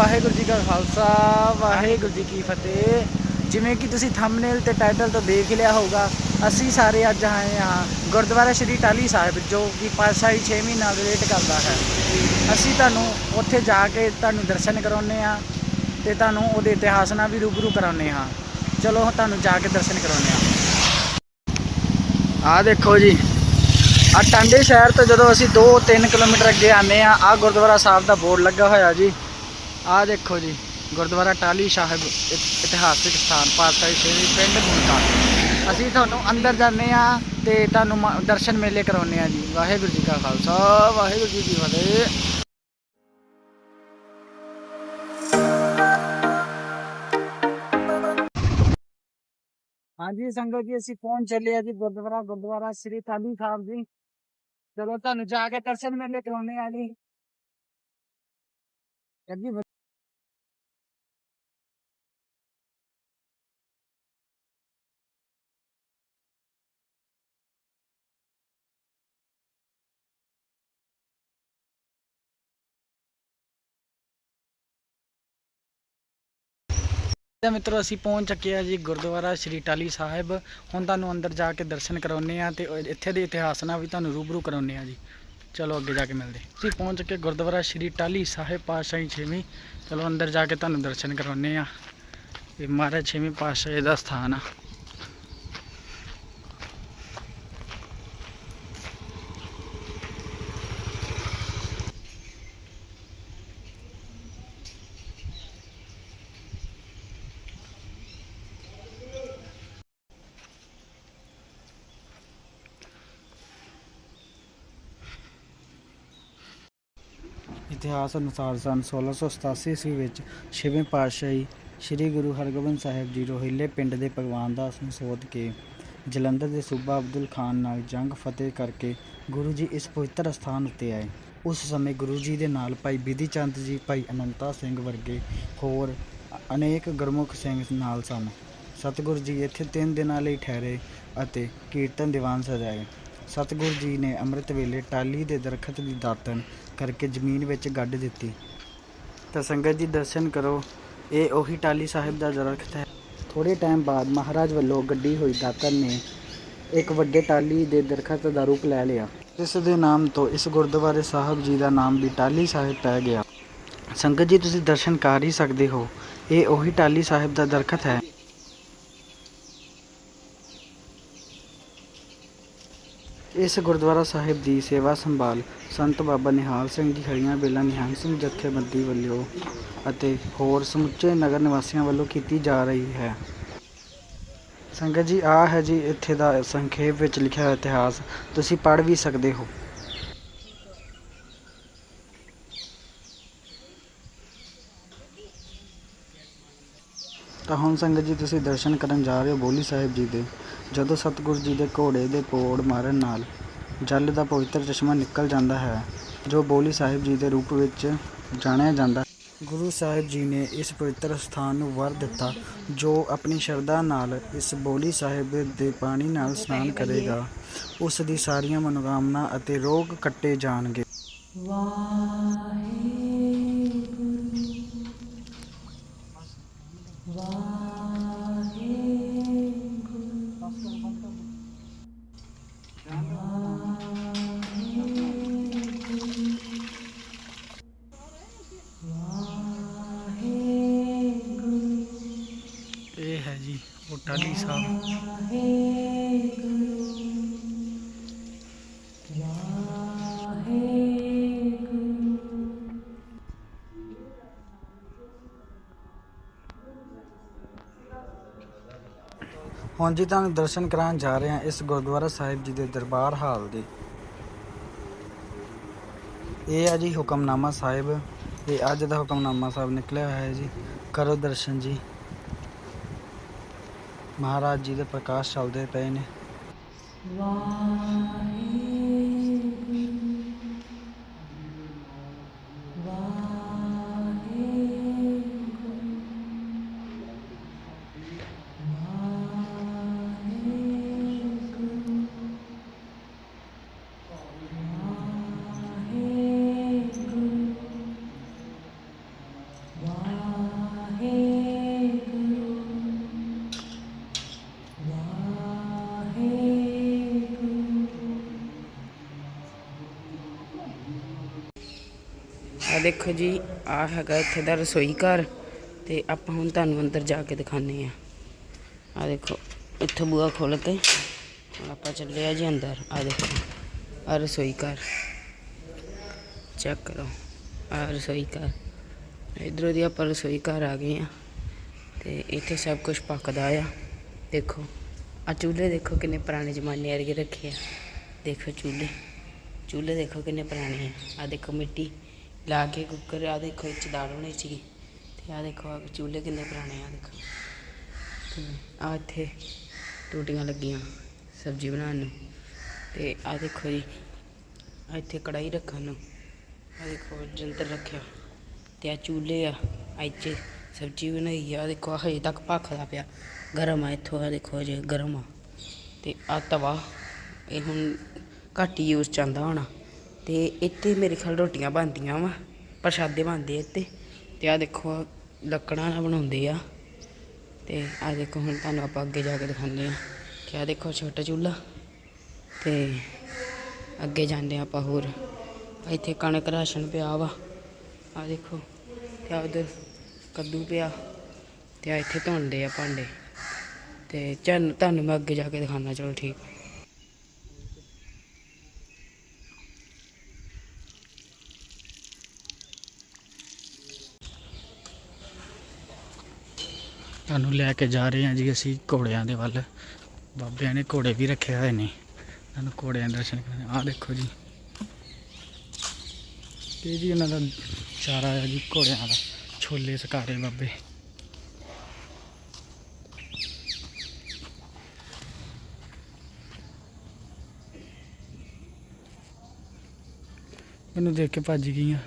ਵਾਹਿਗੁਰੂ ਜੀ ਕਾ ਖਾਲਸਾ, ਵਾਹਿਗੁਰੂ ਜੀ ਕੀ ਫਤਿਹ। ਜਿਵੇਂ ਕਿ ਤੁਸੀਂ ਥੰਬਨੇਲ ਤੇ ਟਾਈਟਲ ਤੋਂ ਦੇਖ ਲਿਆ ਹੋਊਗਾ, ਅਸੀਂ ਸਾਰੇ ਅੱਜ ਆਏ ਹਾਂ ਗੁਰਦੁਆਰਾ ਸ਼੍ਰੀ ਟਾਲੀ ਸਾਹਿਬ, ਜੋ ਕਿ ਪਾਤਸ਼ਾਹੀ 6ਵੀਂ ਇਨਾਗਰੇਟ ਕਰਦਾ ਹੈ। ਅਸੀਂ ਤੁਹਾਨੂੰ ਉੱਥੇ ਜਾ ਕੇ ਤੁਹਾਨੂੰ ਦਰਸ਼ਨ ਕਰਾਉਨੇ ਆ ਤੇ ਤੁਹਾਨੂੰ ਉਹਦੇ ਇਤਿਹਾਸ ਨਾਲ ਵੀ ਰੂਬਰੂ ਕਰਾਉਨੇ ਹਾਂ। ਚਲੋ, ਤੁਹਾਨੂੰ ਜਾ ਕੇ ਦਰਸ਼ਨ ਕਰਾਉਨੇ ਆ ਆ ਦੇਖੋ ਜੀ ਆ ਟਾਂਡੇ ਸ਼ਹਿਰ ਤੋਂ ਜਦੋਂ ਅਸੀਂ 2-3 ਕਿਲੋਮੀਟਰ ਅੱਗੇ ਆਨੇ ਆ ਆ ਗੁਰਦੁਆਰਾ ਸਾਹਿਬ ਦਾ ਬੋਰਡ ਲੱਗਾ ਹੋਇਆ ਜੀ। ਆਹ ਦੇਖੋ ਜੀ, ਗੁਰਦੁਆਰਾ ਟਾਲੀ ਸਾਹਿਬ ਇ- ਇਤਿਹਾਸਿਕ ਸਥਾਨ, ਪਾਤਸ਼ਾਹੀ ਸ਼੍ਰੀ ਪਿੰਡ ਮੁਲਤਾਨ ਅਸੀਂ ਤੁਹਾਨੂੰ ਅੰਦਰ ਜਾਂਦੇ ਆ ਤੇ ਤੁਹਾਨੂੰ ਦਰਸ਼ਨ ਮੇਲੇ ਕਰਾਉਨੇ ਆ ਜੀ। ਵਾਹਿਗੁਰੂ ਜੀ ਕਾ ਖਾਲਸਾ, ਵਾਹਿਗੁਰੂ ਜੀ ਕੀ ਫਤਿਹ। ਹਾਂਜੀ ਸੰਗਤ ਜੀ, ਅਸੀਂ ਪਹੁੰਚ ਚੱਲੇ ਆ ਜੀ ਗੁਰਦੁਆਰਾ ਗੁਰਦੁਆਰਾ ਸ੍ਰੀ ਟਾਲੀ ਸਾਹਿਬ ਜੀ। ਚਲੋ, ਤੁਹਾਨੂੰ ਜਾ ਕੇ ਦਰਸ਼ਨ ਮੇਲੇ ਕਰਾਉਣੇ ਆ ਜੀ। ਜੀ ਤੇ ਮਿੱਤਰੋ ਅਸੀਂ ਪਹੁੰਚ ਚੁੱਕੇ ਆ ਜੀ ਗੁਰਦੁਆਰਾ ਸ਼੍ਰੀ ਟਾਲੀ ਸਾਹਿਬ। ਹੁਣ ਤੁਹਾਨੂੰ ਅੰਦਰ ਜਾ ਕੇ ਦਰਸ਼ਨ ਕਰਾਉਨੇ ਆ ਤੇ ਇੱਥੇ ਦੇ ਇਤਿਹਾਸ ਨਾਲ ਵੀ ਤੁਹਾਨੂੰ ਰੂਬਰੂ ਕਰਾਉਨੇ ਆ ਜੀ। ਚਲੋ ਅੱਗੇ ਜਾ ਕੇ ਮਿਲਦੇ ਅਸੀਂ ਪਹੁੰਚ ਚੁੱਕੇ ਗੁਰਦੁਆਰਾ ਸ਼੍ਰੀ ਟਾਲੀ ਸਾਹਿਬ ਪਾਤਸ਼ਾਹੀ ਛੇਵੀਂ। ਚਲੋ ਅੰਦਰ ਜਾ ਕੇ ਤੁਹਾਨੂੰ ਦਰਸ਼ਨ ਕਰਾਉਨੇ ਆ ਇਹ ਮਹਾਰਾਜ ਛੇਵੀਂ ਪਾਤਸ਼ਾਹੀ ਦਾ ਸਥਾਨ ਆ। ਇਤਿਹਾਸ ਅਨੁਸਾਰ ਸਨ 1687 ਈਸਵੀ ਵਿੱਚ ਛੇਵੇਂ ਪਾਤਸ਼ਾਹੀ ਸ੍ਰੀ ਗੁਰੂ ਹਰਗੋਬਿੰਦ ਸਾਹਿਬ ਜੀ ਰੋਹਿਲੇ ਪਿੰਡ ਦੇ ਭਗਵਾਨ ਦਾਸ ਨੂੰ ਸੋਧ ਕੇ ਜਲੰਧਰ ਦੇ ਸੂਬਾ ਅਬਦੁਲ ਖਾਨ ਨਾਲ ਜੰਗ ਫਤਿਹ ਕਰਕੇ ਗੁਰੂ ਜੀ ਇਸ ਪਵਿੱਤਰ ਸਥਾਨ ਉੱਤੇ ਆਏ। ਉਸ ਸਮੇਂ ਗੁਰੂ ਜੀ ਦੇ ਨਾਲ ਭਾਈ ਬਿਧੀ ਚੰਦ ਜੀ, ਭਾਈ ਅਨੰਤਾ ਸਿੰਘ ਵਰਗੇ ਹੋਰ ਅਨੇਕ ਗੁਰਮੁਖ ਸਿੰਘ ਨਾਲ ਸਨ। ਸਤਿਗੁਰੂ ਜੀ ਇੱਥੇ ਤਿੰਨ ਦਿਨਾਂ ਲਈ ਠਹਿਰੇ ਅਤੇ ਕੀਰਤਨ ਦੀਵਾਨ ਸਜਾਏ। ਸਤਿਗੁਰੂ ਜੀ ਨੇ ਅੰਮ੍ਰਿਤ ਵੇਲੇ ਟਾਲੀ ਦੇ ਦਰਖਤ ਦੀ ਦਾਤਣ ਕਰਕੇ ਜ਼ਮੀਨ ਵਿੱਚ ਗੱਡ ਦਿੱਤੀ। ਤਾਂ ਸੰਗਤ ਜੀ ਦਰਸ਼ਨ ਕਰੋ, ਇਹ ਉਹੀ ਟਾਲੀ ਸਾਹਿਬ ਦਾ ਦਰਖਤ ਹੈ। ਥੋੜੇ ਟਾਈਮ ਬਾਅਦ ਮਹਾਰਾਜ ਵੱਲੋਂ ਗੱਡੀ ਹੋਈ ਦਾਤਣ ਨੇ ਇੱਕ ਵੱਡੇ ਟਾਲੀ ਦੇ ਦਰਖਤ ਦਾ ਰੂਪ ਲੈ ਲਿਆ। ਇਸ ਦੇ ਨਾਮ ਤੋਂ ਇਸ ਗੁਰਦੁਆਰੇ ਸਾਹਿਬ ਜੀ ਦਾ ਨਾਮ ਵੀ ਟਾਲੀ ਸਾਹਿਬ ਪੈ ਗਿਆ। ਸੰਗਤ ਜੀ, ਤੁਸੀਂ ਦਰਸ਼ਨ ਕਰ ਹੀ ਸਕਦੇ ਹੋ। ਇਹ ਉਹੀ ਟਾਲੀ ਸਾਹਿਬ ਦਾ ਦਰਖਤ ਹੈ। ਇਸ ਗੁਰਦੁਆਰਾ ਸਾਹਿਬ ਦੀ ਸੇਵਾ ਸੰਭਾਲ ਸੰਤ ਬਾਬਾ ਨਿਹਾਲ ਸਿੰਘ ਜੀ ਹਰੀਆਂ ਬੇਲਾ ਨਿਹੰਗ ਸਿੰਘ ਜਥੇਬੰਦੀ ਵੱਲੋਂ ਅਤੇ ਹੋਰ ਸਮੁੱਚੇ ਨਗਰ ਨਿਵਾਸੀਆਂ ਵੱਲੋਂ ਕੀਤੀ ਜਾ ਰਹੀ ਹੈ। ਸੰਗਤ ਜੀ ਆ ਹੈ ਜੀ ਇੱਥੇ ਦਾ ਸੰਖੇਪ ਵਿੱਚ ਲਿਖਿਆ ਹੋਇਆ ਇਤਿਹਾਸ। ਤੁਸੀਂ ਪੜ੍ਹ ਵੀ ਸਕਦੇ ਹੋ। ਤਾਂ ਹੁਣ ਸੰਗਤ ਜੀ, ਤੁਸੀਂ ਦਰਸ਼ਨ ਕਰਨ ਜਾ ਰਹੇ ਹੋ ਬੋਲੀ ਸਾਹਿਬ ਜੀ ਦੇ। ਜਦੋਂ ਸਤਿਗੁਰੂ ਜੀ ਦੇ ਘੋੜੇ ਦੇ ਪੋੜ ਮਾਰਨ ਨਾਲ ਜਲ ਦਾ ਪਵਿੱਤਰ ਚਸ਼ਮਾ ਨਿਕਲ ਜਾਂਦਾ ਹੈ, ਜੋ ਬੋਲੀ ਸਾਹਿਬ ਜੀ ਦੇ ਰੂਪ ਵਿੱਚ ਜਾਣਿਆ ਜਾਂਦਾ ਗੁਰੂ ਸਾਹਿਬ ਜੀ ਨੇ ਇਸ ਪਵਿੱਤਰ ਸਥਾਨ ਨੂੰ ਵਰ ਦਿੱਤਾ, ਜੋ ਆਪਣੀ ਸ਼ਰਧਾ ਨਾਲ ਇਸ ਬੋਲੀ ਸਾਹਿਬ ਦੇ ਪਾਣੀ ਨਾਲ ਇਸ਼ਨਾਨ ਕਰੇਗਾ। ਉਸ ਦੀ ਸਾਰੀਆਂ ਮਨੋਕਾਮਨਾ ਅਤੇ ਰੋਗ ਕੱਟੇ ਜਾਣਗੇ। ਇਹ ਹੈ ਜੀ ਉਹ ਟਾਲੀ ਸਾਹਿਬ ਹੁਣ ਜੀ ਤੁਹਾਨੂੰ ਦਰਸ਼ਨ ਕਰਾਉਣ ਜਾ ਰਹੇ ਹਾਂ ਇਸ ਗੁਰਦੁਆਰਾ ਸਾਹਿਬ ਜੀ ਦੇ ਦਰਬਾਰ ਹਾਲ ਦੇ। ਇਹ ਆ ਜੀ ਹੁਕਮਨਾਮਾ ਸਾਹਿਬ, ਇਹ ਅੱਜ ਦਾ ਹੁਕਮਨਾਮਾ ਸਾਹਿਬ ਨਿਕਲਿਆ ਹੋਇਆ ਹੈ ਜੀ। ਕਰੋ ਦਰਸ਼ਨ ਜੀ। ਮਹਾਰਾਜ ਜੀ ਦੇ ਪ੍ਰਕਾਸ਼ ਚੱਲਦੇ ਪਏ ਨੇ। ਦੇਖੋ ਜੀ, ਆ ਹੈਗਾ ਇੱਥੇ ਦਾ ਰਸੋਈ ਘਰ ਤੇ ਆਪਾਂ ਹੁਣ ਤੁਹਾਨੂੰ ਅੰਦਰ ਜਾ ਕੇ ਦਿਖਾਉਂਦੇ ਆ ਆ ਦੇਖੋ, ਇੱਥੋਂ ਬੂਹਾ ਖੋਲ ਕੇ ਆਪਾਂ ਚੱਲੇ ਆ ਜੀ ਅੰਦਰ। ਆ ਦੇਖੋ, ਆ ਰਸੋਈ ਘਰ। ਚੈੱਕ ਕਰੋ, ਆ ਰਸੋਈ ਘਰ। ਇਧਰੋਂ ਦੀ ਆਪਾਂ ਰਸੋਈ ਘਰ ਆ ਗਏ ਆ ਤੇ ਇੱਥੇ ਸਭ ਕੁਝ ਪੱਕਦਾ ਆ। ਦੇਖੋ, ਆ ਚੁੱਲ੍ਹੇ ਦੇਖੋ ਕਿੰਨੇ ਪੁਰਾਣੇ ਜ਼ਮਾਨੇ ਵਰਗੇ ਰੱਖੇ ਆ। ਦੇਖੋ ਚੁੱਲ੍ਹੇ ਚੁੱਲ੍ਹੇ ਦੇਖੋ ਕਿੰਨੇ ਪੁਰਾਣੇ ਆ। ਆ ਦੇਖੋ ਮਿੱਟੀ। ਲਾ ਕੇ ਕੁੱਕਰ ਆ ਦੇਖੋ ਇਹ 'ਚ ਦਾਲ ਹੋਣੀ ਸੀਗੀ। ਤੇ ਆ ਦੇਖੋ ਆ ਚੁੱਲ੍ਹੇ ਕਿੰਨੇ ਪੁਰਾਣੇ ਆ ਦੇਖੋ। ਤੇ ਆ ਇੱਥੇ ਟੂਟੀਆਂ ਲੱਗੀਆਂ ਸਬਜ਼ੀ ਬਣਾਉਣ ਨੂੰ। ਤੇ ਆ ਦੇਖੋ ਜੀ ਆ ਇੱਥੇ ਕੜਾਈ ਰੱਖਣ ਨੂੰ। ਆ ਦੇਖੋ ਜੰਤਰ ਰੱਖਿਆ। ਤੇ ਆ ਚੁੱਲ੍ਹੇ ਆ ਇੱਥੇ ਸਬਜ਼ੀ ਬਣਾਈ ਆ। ਦੇਖੋ ਹਜੇ ਤੱਕ ਭਖਦਾ ਪਿਆ। ਗਰਮ ਆ ਇੱਥੋਂ ਆ ਦੇਖੋ ਅਜੇ ਗਰਮ ਆ। ਤੇ ਆ ਤਵਾ, ਇਹ ਹੁਣ ਘੱਟ ਯੂਜ਼ ਚ ਆਉਂਦਾ ਹੋਣਾ। ਤੇ ਇੱਥੇ ਮੇਰੇ ਖਿਆਲ ਰੋਟੀਆਂ ਬਣਦੀਆਂ ਵਾ, ਪ੍ਰਸ਼ਾਦੇ ਬਣਦੇ ਇੱਥੇ। ਤੇ ਆ ਦੇਖੋ ਲੱਕੜਾਂ ਨਾਲ ਬਣਾਉਂਦੇ ਆ। ਤੇ ਆ ਦੇਖੋ, ਹੁਣ ਤੁਹਾਨੂੰ ਆਪਾਂ ਅੱਗੇ ਜਾ ਕੇ ਦਿਖਾਉਂਦੇ ਆ। ਕਿ ਆ ਦੇਖੋ, ਛੋਟਾ ਚੁੱਲ੍ਹਾ। ਤੇ ਅੱਗੇ ਜਾਂਦੇ ਹਾਂ ਆਪਾਂ ਹੋਰ। ਇੱਥੇ ਕਣਕ ਰਾਸ਼ਨ ਪਿਆ ਵਾ। ਆ ਦੇਖੋ, ਤੇ ਆ ਉਧਰ ਕੱਦੂ ਪਿਆ। ਤੇ ਆ ਇੱਥੇ ਧੋਂਦੇ ਆ ਭਾਂਡੇ। ਤੇ ਚੱਲ, ਤੁਹਾਨੂੰ ਮੈਂ ਅੱਗੇ ਜਾ ਕੇ ਦਿਖਾਉਣਾ ਚਲੋ ਠੀਕ। ਤੁਹਾਨੂੰ ਲੈ ਕੇ ਜਾ ਰਹੇ ਹਾਂ ਜੀ ਅਸੀਂ ਘੋੜਿਆਂ ਦੇ ਵੱਲ। ਬਾਬਿਆਂ ਨੇ ਘੋੜੇ ਵੀ ਰੱਖੇ ਹੋਏ ਨੇ। ਤੁਹਾਨੂੰ ਘੋੜਿਆਂ ਦੇ ਦਰਸ਼ਨ ਕਰਾਉਣੇ ਆਹ ਦੇਖੋ ਜੀ। ਇਹ ਜੀ ਉਹਨਾਂ ਦਾ ਚਾਰਾ ਹੈ ਜੀ, ਘੋੜਿਆਂ ਦਾ। ਛੋਲੇ ਸਕਾਰੇ ਬਾਬੇ। ਮੈਨੂੰ ਦੇਖ ਕੇ ਭੱਜ ਗਈਆਂ।